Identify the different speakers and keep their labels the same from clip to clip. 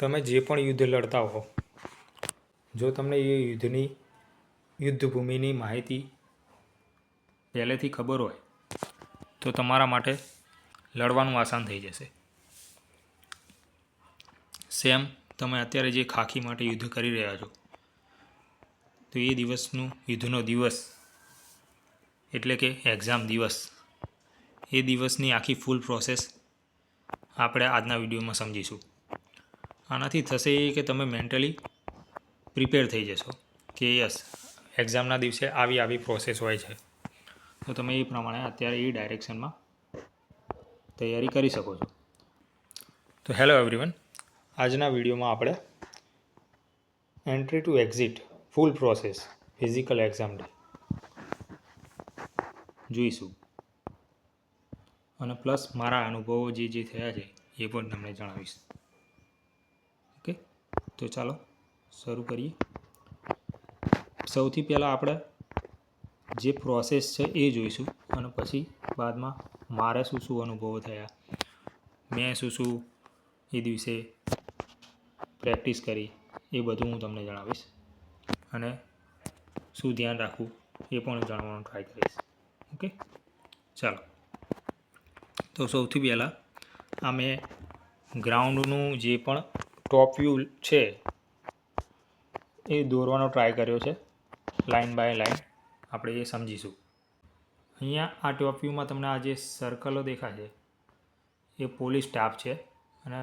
Speaker 1: તમે જે પણ યુદ્ધ લડતા હો, જો તમને એ યુદ્ધની, યુદ્ધભૂમિની માહિતી પહેલેથી ખબર હોય, તો તમારા માટે લડવાનું આસાન થઈ જશે. સેમ તમે અત્યારે જે ખાખી માટે યુદ્ધ કરી રહ્યા છો, તો એ દિવસનું યુદ્ધનો દિવસ, એટલે કે એક્ઝામ દિવસ, એ દિવસની આખી ફૂલ પ્રોસેસ આપણે આજના વિડીયોમાં સમજીશું. આનાથી થશે એ કે તમે મેન્ટલી પ્રિપેર થઈ જશો કે યસ, એક્ઝામના દિવસે આવી આવી પ્રોસેસ હોય છે. તો તમે એ પ્રમાણે અત્યારે એ ડાયરેક્શનમાં તૈયારી કરી શકો છો. તો હેલો એવરીવન, આજના વિડીયોમાં આપણે entry to exit, full process, physical exam day જોઈશું. અને પ્લસ મારા અનુભવો જે જે થયા છે એ પણ તમને જણાવીશ. તો ચાલો શરૂ કરીએ. સૌથી પહેલાં આપણે જે પ્રોસેસ છે એ જોઈશું અને પછી બાદમાં મારે શું શું અનુભવો થયા, મેં શું શું એ દિવસે પ્રેક્ટિસ કરી એ બધું હું તમને જણાવીશ અને શું ધ્યાન રાખવું એ પણ જાણવાનો ટ્રાય કરીશ. ઓકે ચાલો. તો સૌથી પહેલાં આ મેં ગ્રાઉન્ડનું જે પણ ટોપ વ્યૂ છે, એ દોરવાનો ટ્રાય કર્યો છે લાઇન બાય લાઇન આપણે એ સમજીશું. અહીંયા આ ટોપ વ્યૂમાં તમને આ જે સર્કલો દેખાય છે, એ પોલીસ સ્ટાફ છે અને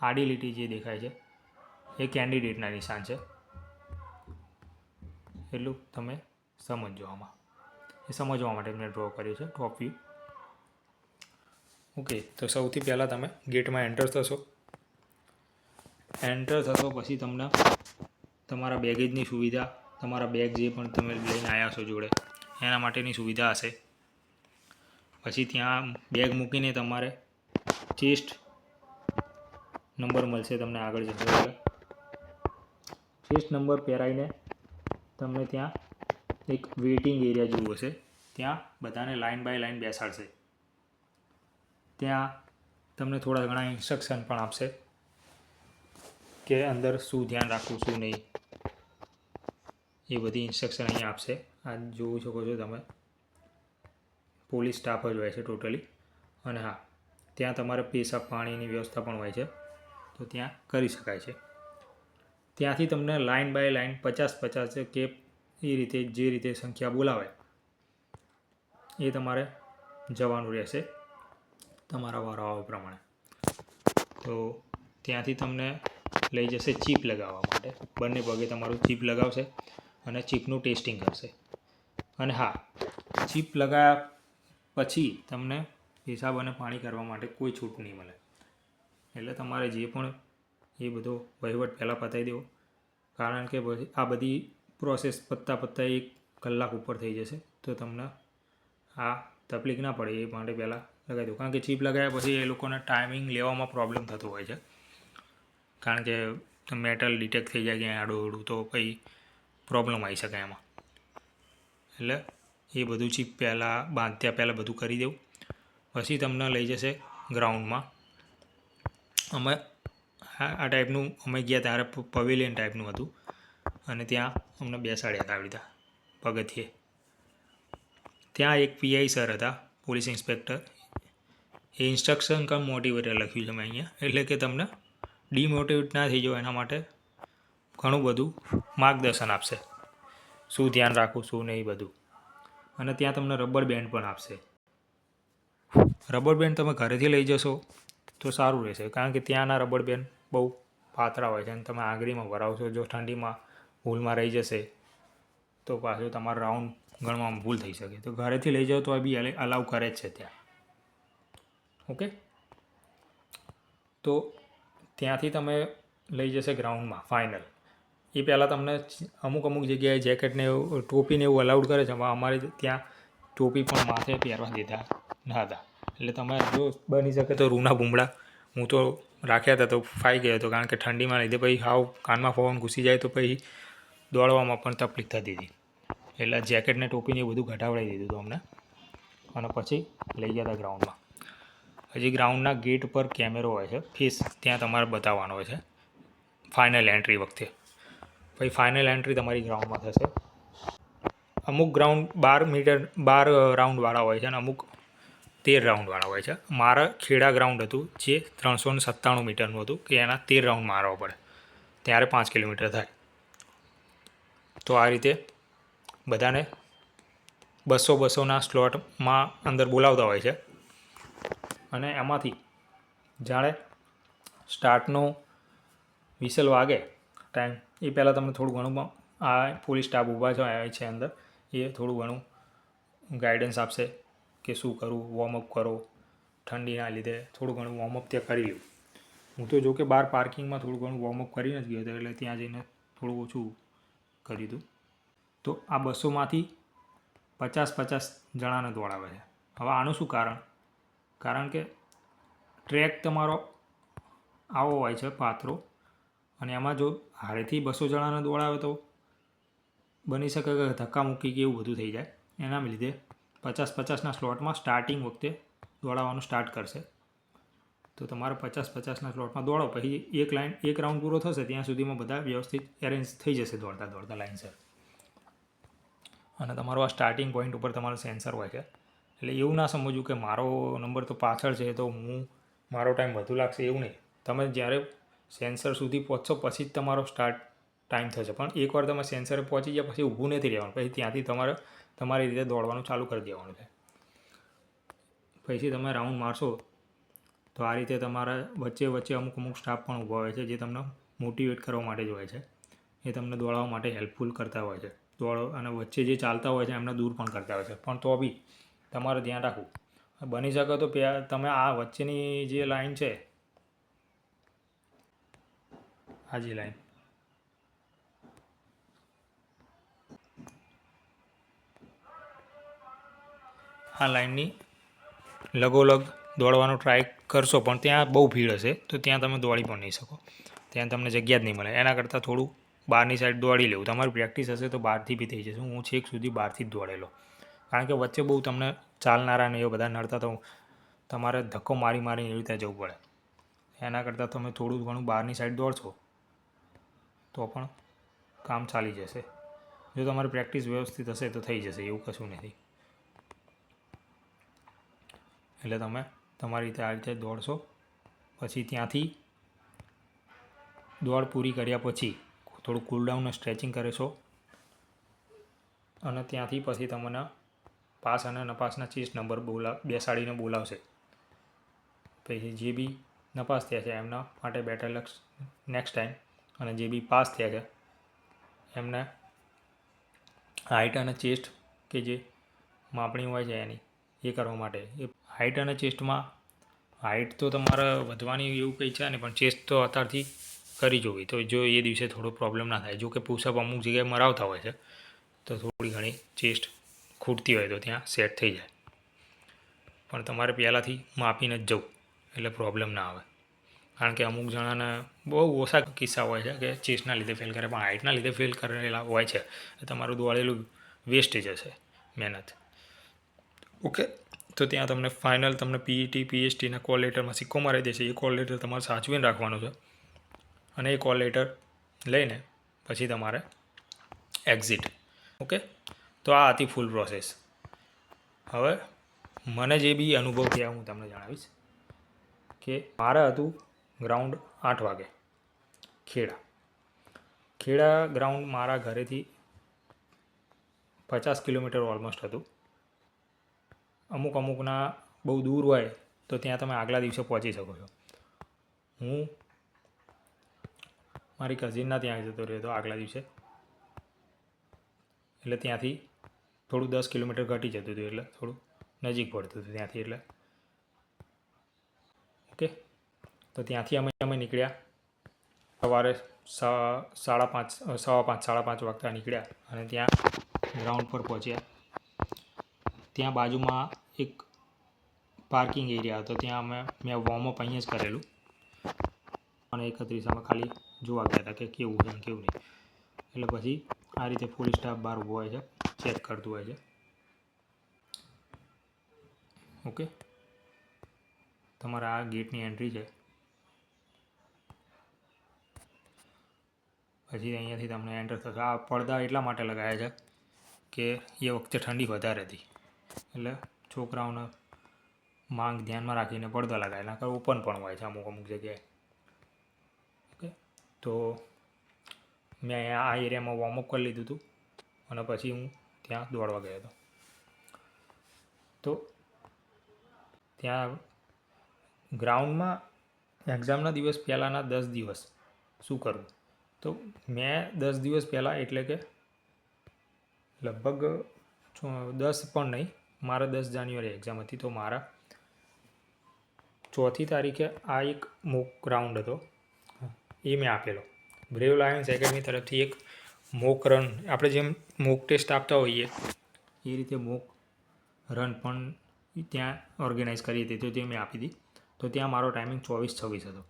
Speaker 1: આડી લીટી જે દેખાય છે, એ કેન્ડિડેટના નિશાન છે. એટલું તમે સમજો આમાં. એ સમજવા માટે મેં ડ્રો કર્યું છે, ટોપ વ્યૂ ઓકે તો સૌથી પહેલાં તમે ગેટમાં એન્ટર થશો. એન્ટર થશો પછી તમને તમારા બેગેજની સુવિધા, તમારા બેગ જે પણ તમે લઈને આવ્યા છો જોડે, એના માટેની સુવિધા હશે. પછી ત્યાં બેગ મૂકીને તમારે ચેસ્ટ નંબર મળશે તમને આગળ જતો ચેસ્ટ નંબર પહેરાવીને તમને ત્યાં એક વેઇટિંગ એરિયા જેવું હશે. ત્યાં બધાને લાઇન બાય લાઇન બેસાડશે. ત્યાં તમને થોડા ઘણા ઇન્સ્ટ્રક્શન પણ આપશે. કે અંદર શું ધ્યાન રાખવું, શું નહીં, એ બધી ઇન્સ્ટ્રક્શન અહીંયા આપશે. આ જોઈ શકો છો તમે. પોલીસ સ્ટાફ જ હોય છે ટોટલી અને હા, ત્યાં તમારે પેશાબ પાણીની વ્યવસ્થા પણ હોય છે. તો ત્યાં કરી શકાય છે. ત્યાંથી તમને લાઇન બાય લાઇન પચાસ પચાસ કે એ રીતે, જે રીતે સંખ્યા બોલાવે, એ તમારે જવાનું રહેશે તમારા વારાઓ પ્રમાણે. તો ત્યાંથી તમને લઈ જશે ચીપ લગાવવા માટે. બંને પગે તમારું ચીપ લગાવશે અને ચીપનું ટેસ્ટિંગ કરશે. અને હા, ચીપ લગાવ્યા પછી તમને હિસાબ અને પાણી કરવા માટે કોઈ છૂટ નહીં મળે. એટલે તમારે જે પણ એ બધો વહીવટ પહેલાં પતાવી દેવો. કારણ કે આ બધી પ્રોસેસ પત્તા પત્તા એક કલાક ઉપર થઈ જશે. તો તમને આ તકલીફ ના પડે એ માટે પહેલાં લગાવી દો કારણ કે ચીપ લગાવ્યા પછી એ લોકોને ટાઈમિંગ લેવામાં પ્રોબ્લેમ થતો હોય છે. કારણ કે મેટલ ડિટેક્ટ થઈ જાય કે આડું તો કંઈ પ્રોબ્લેમ આવી શકે એમાં. એટલે એ બધું ચીપ પહેલાં, બાંધ્યા પહેલાં બધું કરી દેવું. પછી તમને લઈ જશે ગ્રાઉન્ડમાં અમે આ ટાઈપનું અમે ગયા ત્યારે પવેલિયન ટાઈપનું હતું. અને ત્યાં અમને બેસાડ્યા હતા આવી રીતે પગથિયે. ત્યાં એક પીઆઈ સર હતા, પોલીસ ઇન્સ્પેક્ટર. એ ઇન્સ્ટ્રક્શન કમ મોટિવેટર લખ્યું છે મેં અહીંયા. એટલે કે તમને ડિમોટિવેટ ના થઈ જાઓ એના માટે ઘણું બધું માર્ગદર્શન આપશે. શું ધ્યાન રાખવું શું નહીં બધું. અને ત્યાં તમને રબર બેન્ડ પણ આપશે. રબર બેન્ડ તમે ઘરેથી લઈ જશો તો સારું રહેશે, કારણ કે ત્યાંના રબર બેન્ડ બહુ પાતળા હોય છે અને તમે આંગળીમાં ભરાવશો, જો ઠંડીમાં ભૂલમાં રહી જશે તો પાછું તમારો રાઉન્ડ ગણવામાં ભૂલ થઈ શકે. તો ઘરેથી લઈ જાઓ તો એ બી અલાઉ કરે જ છે ત્યાં. ઓકે તો ત્યાંથી તમે લઈ જશે ગ્રાઉન્ડમાં ફાઇનલ એ પહેલાં તમને અમુક અમુક જગ્યાએ જેકેટને એવું ટોપીને એવું અલાઉડ કરે છે અમારે ત્યાં ટોપી પણ માથે પહેરવા દીધા ન હતા. એટલે તમે જો બની શકે તો રૂના ભૂમડા હું તો રાખ્યા હતા તો ફાઈ ગયો હતો, કારણ કે ઠંડીમાં લીધે પછી હાવ કાનમાં પવન ઘૂસી જાય તો પછી દોડવામાં પણ તકલીફ થતી હતી. એટલે જેકેટને ટોપીને એ બધું ઘટાવડાવી દીધું હતું અમને. અને પછી લઈ ગયા હતા ગ્રાઉન્ડમાં હજી ગ્રાઉન્ડના ગેટ પર કેમેરો હોય છે. ફીસ ત્યાં તમારે બતાવવાનો હોય છે. ફાઇનલ એન્ટ્રી વખતે. પછી ફાઇનલ એન્ટ્રી તમારી ગ્રાઉન્ડમાં થશે. અમુક ગ્રાઉન્ડ બાર મીટર બાર રાઉન્ડવાળા હોય છે અને અમુક તેર રાઉન્ડવાળા હોય છે. મારા ખેડા ગ્રાઉન્ડ હતું જે ત્રણસો ને સત્તાણું મીટરનું હતું કે એના તેર રાઉન્ડ મારવા પડે. ત્યારે પાંચ કિલોમીટર થાય. તો આ રીતે બધાને બસો બસોના સ્લોટમાં અંદર બોલાવતા હોય છે. અને એમાંથી જાણે સ્ટાર્ટનો વિસલ વાગે ટાઈમ એ પહેલાં તમને થોડું ઘણું આ પોલીસ સ્ટાફ ઊભા છે છે અંદર. એ થોડું ઘણું ગાઈડન્સ આપશે કે શું કરવું વોર્મઅપ કરો, ઠંડીના લીધે થોડું ઘણું વોર્મઅપ ત્યાં કરી લ્યું. હું તો જો કે બહાર પાર્કિંગમાં થોડું ઘણું વોર્મઅપ કરીને જ ગયો હતો, એટલે ત્યાં જઈને થોડું ઓછું કરી દીધું. તો આ બસોમાંથી પચાસ પચાસ જણાને દોડાવે છે. હવે આનું શું કારણ? કારણ કે ટ્રેક તમારો આવો હોય છે પાત્રો અને એમાં જો હારેથી બસો જણાને દોડાવે તો બની શકે કે ધક્કા મૂકી કે એવું બધું થઈ જાય. એના લીધે પચાસ પચાસના સ્લોટમાં સ્ટાર્ટિંગ વખતે દોડાવવાનું સ્ટાર્ટ કરશે. તો તમારે પચાસ પચાસના સ્લોટમાં દોડો. પછી એક લાઇન એક રાઉન્ડ પૂરો થશે, ત્યાં સુધીમાં બધા વ્યવસ્થિત એરેન્જ થઈ જશે દોડતા દોડતા લાઇનસર અને તમારો આ સ્ટાર્ટિંગ પોઈન્ટ ઉપર તમારું સેન્સર હોય છે. એટલે એવું ના સમજવું કે મારો નંબર તો પાછળ છે તો હું મારો ટાઈમ વધુ લાગશે એવું નહીં. તમે જ્યારે સેન્સર સુધી પહોંચશો પછી જ તમારો સ્ટાર્ટ ટાઈમ થશે. પણ એકવાર તમે સેન્સરે પહોંચી ગયા પછી ઊભું નથી રહેવાનું. પછી ત્યાંથી તમારે તમારી રીતે દોડવાનું ચાલુ કરી દેવાનું છે. પછી તમે રાઉન્ડ મારશો તો આ રીતે તમારા વચ્ચે વચ્ચે અમુક અમુક સ્ટાફ પણ ઊભા હોય છે જે તમને મોટિવેટ કરવા માટે જ હોય છે. એ તમને દોડવા માટે હેલ્પફુલ કરતા હોય છે. દોડો અને વચ્ચે જે ચાલતા હોય છે એમને દૂર પણ કરતા હોય છે. પણ તો બી તમારે ધ્યાન રાખવું. બની શકે તો તમે આ વચ્ચેની જે લાઈન છે, આ જે લાઈન. આ લાઈનની લગોલગ દોડવાનો ટ્રાય કરશો, પણ ત્યાં બહુ ભીડ હશે, તો ત્યાં તમે દોડી પણ નહીં શકો. ત્યાં તમને જગ્યા જ નહીં મળે. એના કરતાં થોડું બહારની સાઈડ દોડી લેવું. તમારી પ્રેક્ટિસ હશે તો બહારથી બી થઈ જશે. હું છેક સુધી બહારથી જ દોડેલો. કારણ કે વચ્ચે બહુ તમને ચાલનારા ને એ બધા નડતા તો તમારે ધક્કો મારી મારીને એવી રીતે જવું પડે. એના કરતાં તમે થોડું ઘણું બહારની સાઈડ દોડશો, તો પણ કામ ચાલી જશે. જો તમારી પ્રેક્ટિસ વ્યવસ્થિત હશે તો થઈ જશે, એવું કશું નથી. એટલે તમે તમારી રીતે આ રીતે દોડશો, પછી ત્યાંથી દોડ પૂરી કર્યા પછી થોડું કુલડાઉન સ્ટ્રેચિંગ કરે છો, અને ત્યાંથી પછી તમને પાસ અને નપાસના ચેસ્ટ નંબર બોલા, બેસાડીને બોલાવશે. પછી જે બી નપાસ થયા છે, એમના માટે બેટર લક્ષ નેક્સ્ટ ટાઈમ અને જે બી પાસ થયા છે, એમને હાઇટ અને ચેસ્ટ કે જે માપણી હોય છે એની, એ કરવા માટે. એ હાઇટ અને ચેસ્ટમાં હાઇટ તો તમારે વધવાની એવું કંઈ છે ને પણ ચેસ્ટ તો અત્યારથી કરી જોવી. તો જો એ દિવસે થોડો પ્રોબ્લેમ ના થાય. જો કે પુષઅપ અમુક જગ્યાએ મરાવતા હોય છે, તો થોડી ઘણી ચેસ્ટ ખૂટતી હોય તો ત્યાં સેટ થઈ જાય. પણ તમારે પહેલાંથી માપીને જ જવું, એટલે પ્રોબ્લેમ ના આવે. કારણ કે અમુક જણાને બહુ ઓછા કિસ્સા હોય છે કે ચેસ્ટના લીધે ફેલ કરે, પણ હાઇટના લીધે ફેલ કરેલા હોય છે તમારું દોડેલું વેસ્ટ જશે મહેનત. ઓકે, તો ત્યાં તમને ફાઇનલ તમને પીઈટી પીએચટીના કોલ લેટરમાં સિક્કો મારી દેશે. એ કોલ લેટર તમારે સાચવીને રાખવાનો છે. અને એ કોલ લેટર લઈને પછી તમારે એક્ઝિટ ઓકે? તો આ હતી ફૂલ પ્રોસેસ હવે મને જે બી અનુભવ થયા હું તમને જણાવીશ કે મારે હતું ગ્રાઉન્ડ આઠ વાગે, ખેડા. ખેડા ગ્રાઉન્ડ મારા ઘરેથી પચાસ કિલોમીટર ઓલમોસ્ટ હતું. અમુક અમુકના બહુ દૂર હોય તો ત્યાં તમે આગલા દિવસે પહોંચી શકો છો. હું મારી કઝિનના ત્યાં જતો રહ્યો હતો આગલા દિવસે. એટલે ત્યાંથી થોડું દસ કિલોમીટર ઘટી જતું હતું એટલે થોડું નજીક પડતું હતું ત્યાંથી એટલે. ઓકે? તો ત્યાંથી અમે અમે નીકળ્યા. સવારે સાડા પાંચ સવા પાંચ, સાડા પાંચ વાગતા નીકળ્યા અને ત્યાં ગ્રાઉન્ડ પર પહોંચ્યા. ત્યાં બાજુમાં એક પાર્કિંગ એરિયા હતો. ત્યાં અમે, મેં વોર્મઅપ અહીંયા જ કરેલું. અને એકત્રીસ અમે ખાલી જોવા ગયા હતા કે કેવું છે કેવું નહીં. એટલે પછી આ રીતે ફૂલ સ્ટાફ બહાર ઊભો હોય છે. ચેક કરતું હોય છે ઓકે તમારા આ ગેટની એન્ટ્રી છે. પછી અહીંયાથી તમને એન્ટર થશે. આ પડદા એટલા માટે લગાવ્યા છે કે એ વખતે ઠંડી વધારે હતી. એટલે છોકરાઓને માંગ ધ્યાનમાં રાખીને પડદા લગાવેલા નકર ઓપન પણ હોય છે અમુક અમુક જગ્યાએ. ઓકે તો મેં આ એરિયામાં વોર્મઅપ કરી લીધું હતું. અને પછી હું ત્યાં દોડવા ગયો હતો. તો ત્યાં ગ્રાઉન્ડમાં એક્ઝામના દિવસ પહેલાંના દસ દિવસ. શું કરવું તો મેં દસ દિવસ પહેલાં એટલે કે લગભગ દસ પણ નહીં મારા દસ જાન્યુઆરી એક્ઝામ હતી. તો મારા ચોથી તારીખે આ એક મોક રાઉન્ડ હતો. એ મેં આપેલો. બ્રેવ લાયન્સ એકેડમી તરફથી એક મોક રન, આપણે જેમ મોક ટેસ્ટ આપતા હોઈએ, એ રીતે મોક રન પણ ત્યાં ઓર્ગેનાઇઝ કરી હતી, તો તે મેં આપી હતી. તો ત્યાં મારો ટાઈમિંગ ચોવીસ છવ્વીસ હતો.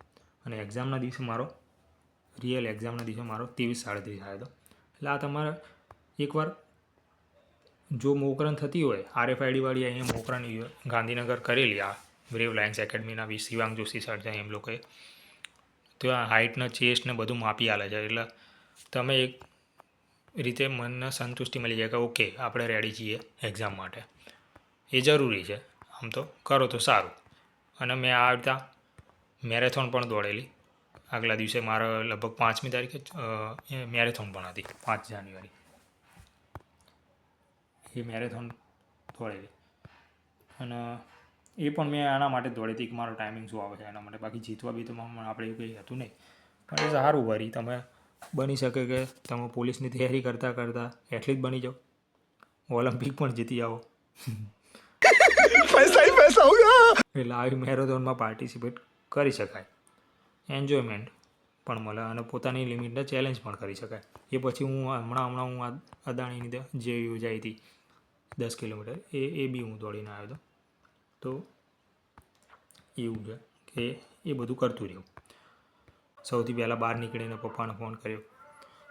Speaker 1: અને એક્ઝામના દિવસે મારો, રિયલ એક્ઝામના દિવસે મારો ત્રેવીસ સાડત્રીસ આવ્યો હતો. એટલે આ તમારે એકવાર જો મોકરન થતી હોય આરએફઆઈડીવાળી અહીંયા મોકરન ગાંધીનગર કરેલી, આ બ્રેવ લાયન્સ એકેડમીના બી શિવાંગ જોશી સર છે, એમ લોકોએ. તો આ હાઇટને ચેસ્ટને બધું માપી આલે છે. એટલે તમે એક રીતે મનને સંતુષ્ટિ મળી જાય કે ઓકે, આપણે રેડી છીએ એક્ઝામ માટે. એ જરૂરી છે. આમ તો કરો તો સારું. અને મેં આ રીતે મેરેથોન પણ દોડેલી. આગલા દિવસે મારા લગભગ પાંચમી તારીખે મેરેથોન પણ હતી, પાંચ જાન્યુઆરી. એ મેરેથોન દોડેલી. અને એ પણ મેં આના માટે દોડી હતી કે મારો ટાઈમિંગ શું આવે છે એના માટે. બાકી જીતવા બી તો આપણે એવું કંઈ હતું નહીં. પણ એ સારું વરી તમે બની શકે કે તમે પોલીસની તૈયારી કરતાં કરતાં જ બની જાઓ. ઓલિમ્પિક પણ જીતી આવો એટલે આવી મેરેથોનમાં પાર્ટિસિપેટ કરી શકાય. એન્જોયમેન્ટ પણ મળે અને પોતાની લિમિટને ચેલેન્જ પણ કરી શકાય. એ પછી હું હમણાં હમણાં હું અદાણીની જે યોજાઈ હતી દસ કિલોમીટર એ એ બી હું દોડીને આવ્યો હતો. તો એવું છે કે એ બધું કરતું રહ્યું. સૌથી પહેલાં બહાર નીકળીને પપ્પાને ફોન કર્યો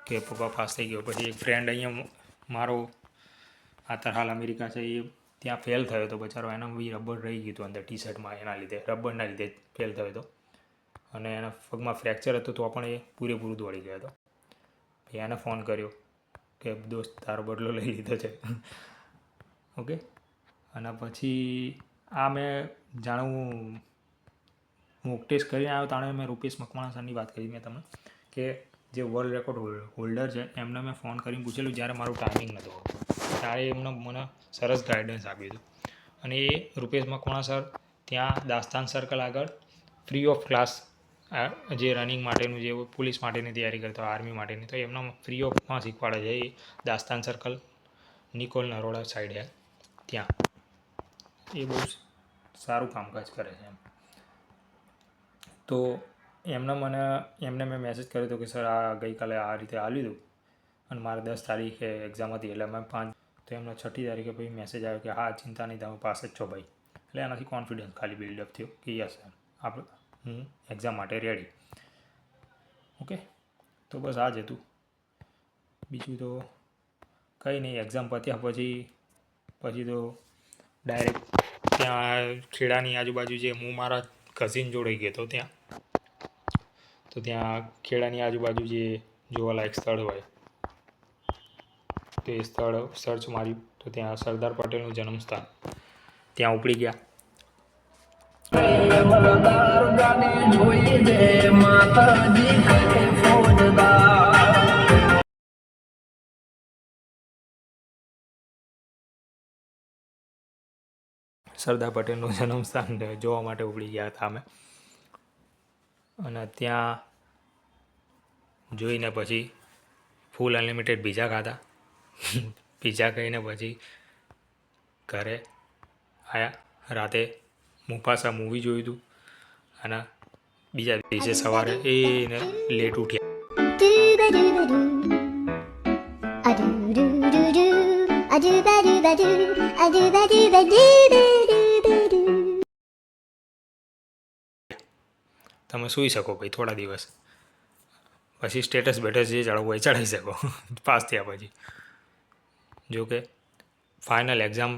Speaker 1: કે પપ્પા પાસ થઈ ગયો. પછી એક ફ્રેન્ડ અહીંયા મારો અત્યારે હાલ અમેરિકા છે, એ ત્યાં ફેલ થયો હતો બચારો એના બી રબર રહી ગયું હતું અંદર ટી શર્ટમાં એના લીધે, રબરના લીધે ફેલ થયો હતો અને એના પગમાં ફ્રેક્ચર હતું તો પણ એ પૂરેપૂરું દોડી ગયો હતો. પછી એને ફોન કર્યો કે દોસ્ત તારો બદલો લઈ લીધો છે. ઓકે? અને પછી આ મેં જાણે હું ટેસ્ટ કરીને આવ્યો તાણે મેં રૂપેશ મકવાણા સરની વાત કરી મેં તમને કે જે વર્લ્ડ રેકોર્ડ હોલ્ડર છે, એમને મેં ફોન કરીને પૂછેલું જ્યારે મારું ટાઈમિંગ નહોતો ત્યારે એમને મને સરસ ગાઈડન્સ આપ્યું હતું. અને એ રૂપેશ મકવાણા સર ત્યાં દાસ્તાન સર્કલ આગળ ફ્રી ઓફ ક્લાસ જે રનિંગ માટેનું જે પોલીસ માટેની તૈયારી કરતા આર્મી માટેની, તો એમના ફ્રી ઓફમાં શીખવાડે છે. એ દાસ્તાન સર્કલ નિકોલ નરોડા સાઈડે ત્યાં. એ બહુ સારું કામકાજ કરે છે એમ. તો એમને મને, એમને મેં મેસેજ કર્યો હતો કે, સર, આ ગઈકાલે આ રીતે આલ્યું હતું અને મારે દસ તારીખે એક્ઝામ હતી એટલે મેં પાંચ તો એમનો છઠ્ઠી તારીખે પછી મેસેજ આવ્યો કે, હા, ચિંતા નહીં તમે પાસે જ છો ભાઈ. એટલે એનાથી કોન્ફિડન્સ ખાલી બિલ્ડઅપ થયો કે, યસ, સર આપણે હું એક્ઝામ માટે રેડી ઓકે તો બસ આ જ હતું. બીજું તો કંઈ નહીં એક્ઝામ પત્યા પછી પછી તો ડાયરેક્ટ ત્યાં ખેડાની આજુબાજુ જે હું મારા કઝિન જોડે ગયો હતો ત્યાં. તો ત્યાં ખેડાની આજુબાજુ જે જોવાલાયક સ્થળ હોય, તે સ્થળ સર્ચ માર્યું તો ત્યાં સરદાર પટેલનું જન્મસ્થાન. ત્યાં ઉપડી ગયા.
Speaker 2: મલદાર જોઈ દે માતાજી.
Speaker 1: સરદાર પટેલનું જન્મસ્થાન જોવા માટે ઉપડી ગયા હતા અમે. અને ત્યાં જોઈને પછી ફૂલ અનલિમિટેડ પીઝા ખાધા. પીઝા ખાઈને પછી ઘરે આવ્યા રાતે મુફાસા મૂવી જોયું હતું. અને બીજા દિવસે સવારે એને લેટ ઉઠ્યા.
Speaker 3: A doo ba doo ba doo, a doo ba doo ba doo, a doo ba doo ba doo ba
Speaker 1: તમે સૂઈ શકો ભાઈ થોડા દિવસ. પછી સ્ટેટસ બેટસ જે ચડાવવું હોય ચડાવી શકો. પાસ થયા પછી. જો કે ફાઇનલ એક્ઝામ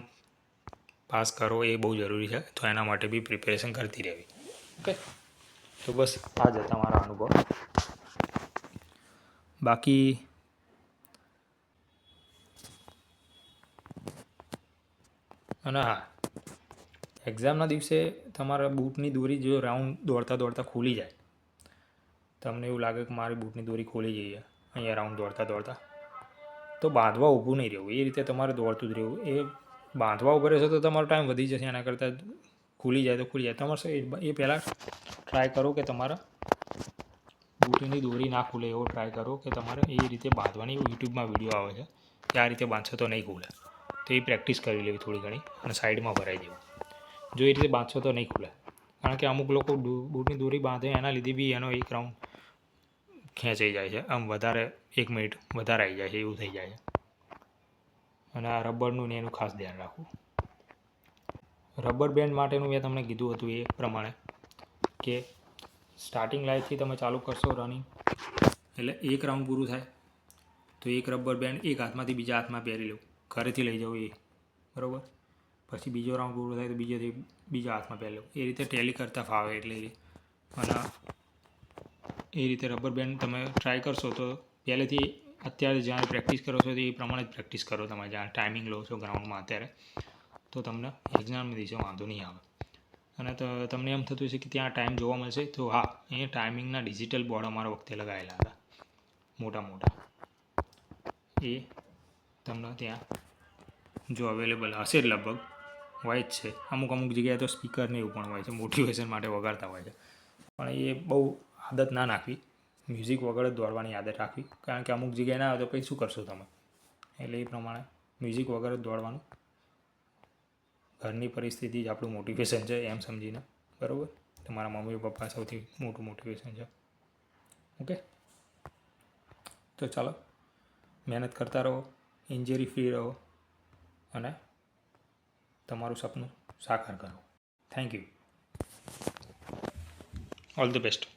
Speaker 1: પાસ કરો એ બહુ જરૂરી છે, તો એના માટે બી પ્રિપેરેશન કરતી રહેવી. ઓકે તો બસ, આ જ હતા મારા અનુભવ. બાકી અને હા એક્ઝામના દિવસે તમારા બૂટની દોરી જો રાઉન્ડ દોડતા દોડતા ખુલી જાય. તમને એવું લાગે કે મારી બૂટની દોરી ખોલી જઈ છે. અહીંયા રાઉન્ડ દોડતા દોડતા. તો બાંધવા ઊભું નહીં રહેવું. એ રીતે તમારે દોડતું જ રહેવું. એ બાંધવા ઊભો રહેશો તો તમારો ટાઈમ વધી જશે. એના કરતાં ખુલી જાય તો ખુલી જાય. તમારે શું એ- એ પહેલાં ટ્રાય કરો કે તમારા બૂટની દોરી ના ખુલે એવો ટ્રાય કરો કે તમારે એ રીતે બાંધવાની યુટ્યુબમાં વીડિયો આવે છે. કે આ રીતે બાંધશો તો નહીં ખુલે. તો એ પ્રેક્ટિસ કરી લેવી થોડી ઘણી અને સાઈડમાં ભરાઈ દેવું જો એ રીતે બાંધશો તો નહીં ખુલે. કારણ કે અમુક લોકો બૂટની દોરી બાંધે, એના લીધે બી એનો એક રાઉન્ડ ખેંચાઈ જાય છે. આમ વધારે એક મિનિટ વધારે આવી જાય છે, એવું થઈ જાય છે. અને આ રબરનું એનું ખાસ ધ્યાન રાખવું. રબર બેન્ડ માટેનું મેં તમને કીધું હતું એ પ્રમાણે કે સ્ટાર્ટિંગ લાઈફથી તમે ચાલુ કરશો રનિંગ એટલે એક રાઉન્ડ પૂરું થાય, તો એક રબર બેન્ડ એક હાથમાંથી બીજા હાથમાં પહેરી લેવું ઘરેથી લઈ જવું એ. બરાબર? પછી બીજો રાઉન્ડ પૂરો થાય તો બીજાથી બીજા હાથમાં પહેલો. એ રીતે ટેલી કરતા ફાવે એટલે અને એ રીતે રબર બેન્ડ તમે ટ્રાય કરશો તો પહેલેથી અત્યારે જ્યારે પ્રેક્ટિસ કરો છો તો એ પ્રમાણે જ પ્રેક્ટિસ કરો તમે. જ્યાં ટાઈમિંગ લો છો ગ્રાઉન્ડમાં અત્યારે, તો તમને એક્ઝામના દિવસે વાંધો નહીં આવે. અને તમને એમ થતું હશે કે ત્યાં ટાઈમ જોવા મળશે? તો હા એ ટાઈમિંગના ડિજિટલ બોર્ડ અમારા વખતે લગાવેલા હતા. મોટા મોટા. એ તમને ત્યાં જો અવેલેબલ હશે લગભગ. હોય જ છે. અમુક અમુક જગ્યાએ તો સ્પીકર ને એવું પણ હોય છે. મોટિવેશન માટે વગાડતા હોય છે. પણ એ બહુ આદત ના નાખવી. મ્યુઝિક વગર જ દોડવાની આદત રાખવી. કારણ કે અમુક જગ્યાએ ના આવે તો પછી શું કરશો તમે? એટલે એ પ્રમાણે મ્યુઝિક વગર જ દોડવાનું ઘરની પરિસ્થિતિ જ આપણું મોટિવેશન છે એમ સમજીને. બરાબર? તમારા મમ્મી પપ્પા સૌથી મોટું મોટિવેશન છે. ઓકે તો ચાલો. મહેનત કરતા રહો. ઇન્જરી ફ્રી રહો. અને તમારું સપનું સાકાર કરો. Thank you all the best